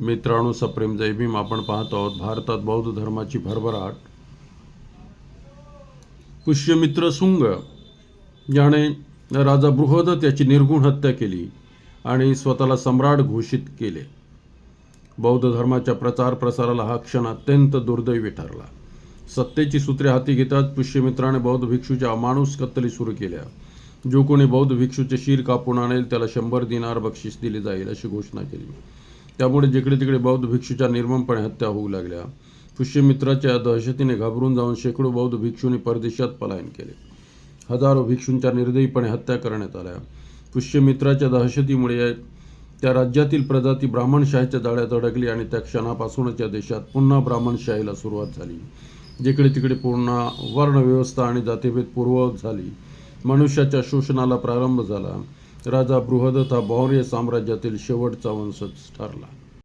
मित्रांनो सप्रेम जय आपण पाहत आहोत भारतात बौद्ध धर्माची भरभराट. पुष्यमित्र सुंग याने राजा बृहद याची निर्गुण हत्या केली आणि स्वतःला सम्राट घोषित केले. बौद्ध धर्माच्या प्रचार प्रसाराला हा क्षण अत्यंत दुर्दैवी ठरला. सत्तेची सूत्रे हाती घेताच पुष्यमित्राने बौद्ध भिक्षूच्या अमानुष कत्तली सुरू केल्या. जो कोणी बौद्ध भिक्षूचे शिर कापून आणेल त्याला शंभर दिनार बक्षीस दिले जाईल अशी घोषणा केली. त्यामुळे जिकडे तिकडे बौद्ध भिक्षूच्या निर्ममपणे हत्या होऊ लागल्या. पुष्यमित्राच्या दहशतीने घाबरून जाऊन शेकडो बौद्ध भिक्षूंनी परदेशात पलायन केले. हजारो भिक्षूंच्या निर्दयीपणे हत्या करण्यात आल्या. पुष्यमित्राच्या दहशतीमुळे त्या राज्यातील प्रजाती ब्राह्मणशाहीच्या जाळ्यात अडकली आणि त्या क्षणापासूनच या देशात पुन्हा ब्राह्मणशाहीला सुरुवात झाली. जिकडे तिकडे पूर्ण वर्णव्यवस्था आणि जातीभेद पूर्ववत झाली. मनुष्याच्या शोषणाला प्रारंभ झाला. राजा बृहदथा भौर्य साम्राज्यातील शेवटचा वंशज ठरला.